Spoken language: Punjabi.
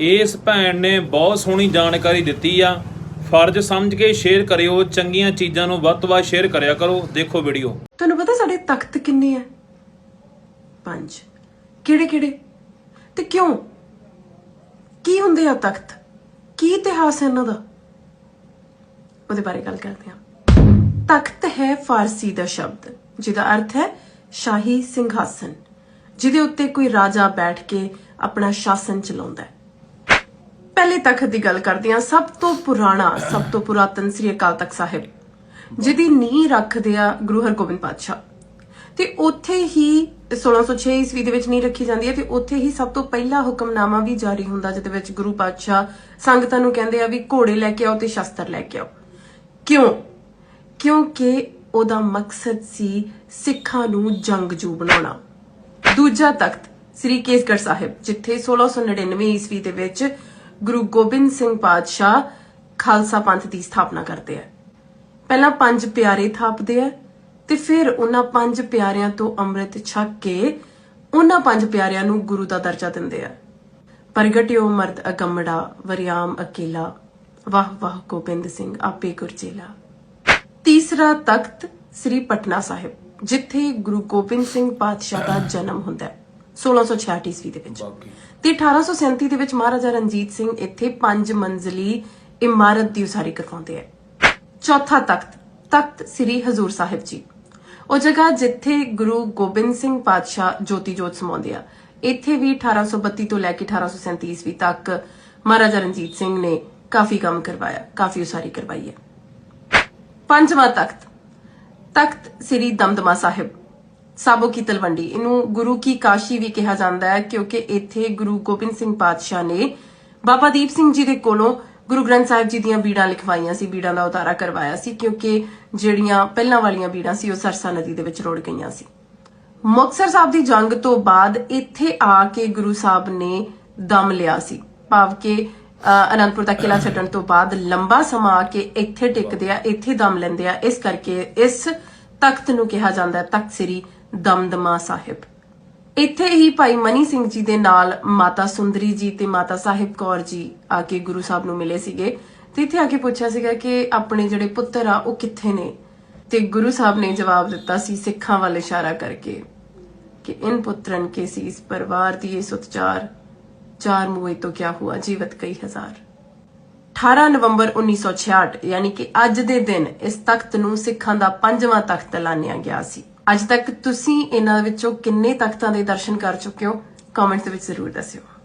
ਇਸ ਭੈਣ ਨੇ ਬਹੁਤ ਸੋਹਣੀ ਜਾਣਕਾਰੀ ਦਿੱਤੀ ਆ। ਫਰਜ਼ ਸਮਝ ਕੇ ਸ਼ੇਅਰ ਕਰਿਓ, ਚੰਗੀਆਂ ਚੀਜ਼ਾਂ ਨੂੰ ਵੱਧ ਤੋਂ ਵੱਧ ਸ਼ੇਅਰ ਕਰਿਆ ਕਰੋ। ਦੇਖੋ ਵੀਡੀਓ ਤੁਹਾਨੂੰ ਪਤਾ ਸਾਡੇ ਤਖਤ ਕਿੰਨੇ ਆ? ਪੰਜ। ਕਿਹੜੇ ਕਿਹੜੇ? ਤੇ ਕਿਉਂ? ਕੀ ਹੁੰਦੇ ਆ ਤਖਤ? ਕੀ ਇਤਿਹਾਸ ਹੈ ਇਹਨਾਂ ਦਾ? ਉਹਦੇ ਬਾਰੇ ਗੱਲ ਕਰਦੇ ਹਾਂ। ਤਖਤ ਹੈ ਫਾਰਸੀ ਦਾ ਸ਼ਬਦ, ਜਿਹਦਾ ਅਰਥ ਹੈ ਸ਼ਾਹੀ ਸਿੰਘਾਸਨ, ਜਿਹਦੇ ਉੱਤੇ ਕੋਈ ਰਾਜਾ ਬੈਠ ਕੇ ਆਪਣਾ ਸ਼ਾਸਨ ਚਲਾਉਂਦਾ ਹੈ। ਪਹਿਲੇ ਤਖਤ ਦੀ ਗੱਲ ਕਰਦੇ ਹਾਂ, ਸਭ ਤੋਂ ਪੁਰਾਣਾ, ਸਭ ਤੋਂ ਪੁਰਾਤਨ ਸ੍ਰੀ ਅਕਾਲ ਤਖਤ ਸਾਹਿਬ, ਜਿਹਦੀ ਨੀਂਹ ਰੱਖਦੇ ਆ ਗੁਰੂ ਹਰਗੋਬਿੰਦ ਪਾਤਸ਼ਾਹ। ਤੇ ਉੱਥੇ ਹੀ 1606 ਈਸਵੀ ਦੇ ਵਿੱਚ ਨੀਂਹ ਰੱਖੀ ਜਾਂਦੀ ਹੈ ਤੇ ਉੱਥੇ ਹੀ ਸਭ ਤੋਂ ਪਹਿਲਾ ਹੁਕਮਨਾਮਾ ਵੀ ਜਾਰੀ ਹੁੰਦਾ, ਜਿਹਦੇ ਵਿੱਚ ਗੁਰੂ ਪਾਤਸ਼ਾਹ ਸੰਗਤਾਂ ਨੂੰ ਕਹਿੰਦੇ ਆ ਵੀ ਘੋੜੇ ਲੈ ਕੇ ਆਓ ਤੇ ਸ਼ਸਤਰ ਲੈ ਕੇ ਆਓ। ਕਿਉਂ? ਕਿਉਂਕਿ ਉਹਦਾ ਮਕਸਦ ਸੀ ਸਿੱਖਾਂ ਨੂੰ ਜੰਗਜੂ ਬਣਾਉਣਾ। ਦੂਜਾ ਤਖਤ ਸ੍ਰੀ ਕੇਸਗੜ੍ਹ ਸਾਹਿਬ, ਜਿੱਥੇ 1699 ਈਸਵੀ ਦੇ ਵਿੱਚ ਗੁਰੂ ਗੋਬਿੰਦ ਸਿੰਘ ਪਾਤਸ਼ਾਹ ਖਾਲਸਾ ਪੰਥ ਦੀ ਸਥਾਪਨਾ ਕਰਦੇ ਆ। ਪਹਿਲਾਂ ਪੰਜ ਪਿਆਰੇ ਥਾਪਦੇ ਆ ਤੇ ਫਿਰ ਉਹਨਾਂ ਪੰਜ ਪਿਆਰਿਆਂ ਤੋਂ ਅੰਮ੍ਰਿਤ ਛਕ ਕੇ ਉਹਨਾਂ ਪੰਜ ਪਿਆਰਿਆਂ ਨੂੰ ਗੁਰੂ ਦਾ ਦਰਜਾ ਦਿੰਦੇ ਆ। ਪ੍ਰਗਟਿਓ ਮਰਦ ਅਗੰਮੜਾ, ਵਰਿਆਮ ਅਕੀਲਾ, ਵਾਹ ਵਾਹ ਗੋਬਿੰਦ ਸਿੰਘ ਆਪੇ ਗੁਰਜੇਲਾ। ਤੀਸਰਾ ਤਖਤ ਸ੍ਰੀ ਪਟਨਾ ਸਾਹਿਬ, ਜਿੱਥੇ ਗੁਰੂ ਗੋਬਿੰਦ ਸਿੰਘ ਪਾਤਸ਼ਾਹ ਦਾ ਜਨਮ ਹੁੰਦਾ ਹੈ। 1666 ਈਸਵੀ ਦੇ ਵਿੱਚ। ਤੇ 1837 ਦੇ ਵਿੱਚ ਮਹਾਰਾਜਾ ਰਣਜੀਤ ਸਿੰਘ ਇੱਥੇ ਪੰਜ ਮੰਜ਼ਲੀ ਇਮਾਰਤ ਦੀ ਉਸਾਰੀ ਕਰਵਾਉਂਦੇ ਆ। ਚੌਥਾ ਤਖਤ ਤਖਤ ਸ੍ਰੀ ਹਜ਼ੂਰ ਸਾਹਿਬ ਜੀ। ਉਹ ਜਗ੍ਹਾ ਜਿੱਥੇ ਗੁਰੂ ਗੋਬਿੰਦ ਸਿੰਘ ਪਾਤਸ਼ਾਹ ਜੋਤੀ ਜੋਤ ਸਮਾਉਂਦੇ ਆ। ਇੱਥੇ ਵੀ 1832 ਤੋਂ ਲੈ ਕੇ 1837 ਈਸਵੀ ਤੱਕ ਮਹਾਰਾਜਾ ਰਣਜੀਤ ਸਿੰਘ ਨੇ ਕਾਫੀ ਕੰਮ ਕਰਵਾਇਆ ਕਾਫੀ ਉਸਾਰੀ ਕਰਵਾਈ ਹੈ। ਪੰਜਵਾਂ ਤਖਤ ਤਖਤ ਸ੍ਰੀ ਦਮਦਮਾ ਸਾਹਿਬ। ਸਾਬੋ ਕੀ ਤਲਵੰਡੀ। ਇਹਨੂੰ ਗੁਰੂ ਕੀ ਕਾਸ਼ੀ ਵੀ ਕਿਹਾ ਜਾਂਦਾ ਹੈ, ਕਿਉਂਕਿ ਇੱਥੇ ਗੁਰੂ ਗੋਬਿੰਦ ਸਿੰਘ ਪਾਤਸ਼ਾਹ ਨੇ ਬਾਬਾ ਦੀਪ ਸਿੰਘ ਜੀ ਦੇ ਕੋਲੋਂ ਗੁਰੂ ਗ੍ਰੰਥ ਸਾਹਿਬ ਜੀ ਦੀਆਂ ਬੀੜਾਂ ਲਿਖਵਾਈਆਂ ਸੀ, ਬੀੜਾਂ ਦਾ ਉਤਾਰਾ ਕਰਵਾਇਆ ਸੀ, ਕਿਉਂਕਿ ਜਿਹੜੀਆਂ ਪਹਿਲਾਂ ਵਾਲੀਆਂ ਬੀੜਾਂ ਸੀ, ਉਹ ਸਰਸਾ ਨਦੀ ਦੇ ਵਿੱਚ ਰੋੜ ਗਈਆਂ ਸੀ। ਮੁਕਤਸਰ ਸਾਹਿਬ ਦੀ ਜੰਗ ਤੋਂ ਬਾਅਦ ਇੱਥੇ ਆ ਕੇ ਗੁਰੂ ਸਾਹਿਬ ਨੇ ਦਮ ਲਿਆ ਸੀ। ਭਾਵ ਕਿ ਅਨੰਦਪੁਰ ਦਾ ਕਿਲਾ ਛੱਡਣ ਤੋਂ ਬਾਅਦ ਲੰਬਾ ਸਮਾਂ ਆ ਕੇ ਇੱਥੇ ਟਿਕਦੇ ਆ, ਇੱਥੇ ਦਮ ਲੈਂਦੇ ਆ, ਇਸ ਕਰਕੇ ਇਸ ਤਖਤ ਨੂੰ ਕਿਹਾ ਜਾਂਦਾ ਹੈ ਤਖਤ ਸ੍ਰੀ ਦਮਦਮਾ ਸਾਹਿਬ। ਇੱਥੇ ਹੀ ਭਾਈ ਮਨੀ ਸਿੰਘ ਜੀ ਦੇ ਨਾਲ ਮਾਤਾ ਸੁੰਦਰੀ ਜੀ ਤੇ ਮਾਤਾ ਸਾਹਿਬ ਕੌਰ ਜੀ ਆ ਕੇ ਗੁਰੂ ਸਾਹਿਬ ਨੂੰ ਮਿਲੇ ਸੀਗੇ ਤੇ ਇੱਥੇ ਆ ਕੇ ਪੁੱਛਿਆ ਸੀਗਾ ਕਿ ਆਪਣੇ ਜਿਹੜੇ ਪੁੱਤਰ ਆ, ਉਹ ਕਿੱਥੇ ਨੇ? ਤੇ ਗੁਰੂ ਸਾਹਿਬ ਨੇ ਜਵਾਬ ਦਿੱਤਾ ਸੀ ਸਿੱਖਾਂ ਵੱਲ ਇਸ਼ਾਰਾ ਕਰਕੇ ਕਿ ਇਨ ਪੁੱਤਰਨ ਕੇ ਸੀਸ ਦੀ ਦੀਏ ਸੁਤਚਾਰ, ਚਾਰ ਮੂਏ ਤੋਂ ਕਿਆ ਹੁਆ, ਜੀਵਤ ਕਈ ਹਜ਼ਾਰ। 18 ਨਵੰਬਰ 1966 ਯਾਨੀ ਕਿ ਅੱਜ ਦੇ ਦਿਨ ਇਸ ਤਖਤ ਨੂੰ ਸਿੱਖਾਂ ਦਾ ਪੰਜਵਾਂ ਤਖਤ ਐਲਾਨਿਆ ਗਿਆ ਸੀ। ਅੱਜ ਤੱਕ ਤੁਸੀਂ ਇਹਨਾਂ ਵਿੱਚੋਂ ਕਿੰਨੇ ਤਖਤਾਂ ਦੇ ਦਰਸ਼ਨ ਕਰ ਚੁੱਕੇ ਹੋ? ਕਮੈਂਟਸ ਦੇ ਵਿੱਚ ਜ਼ਰੂਰ ਦੱਸਿਓ।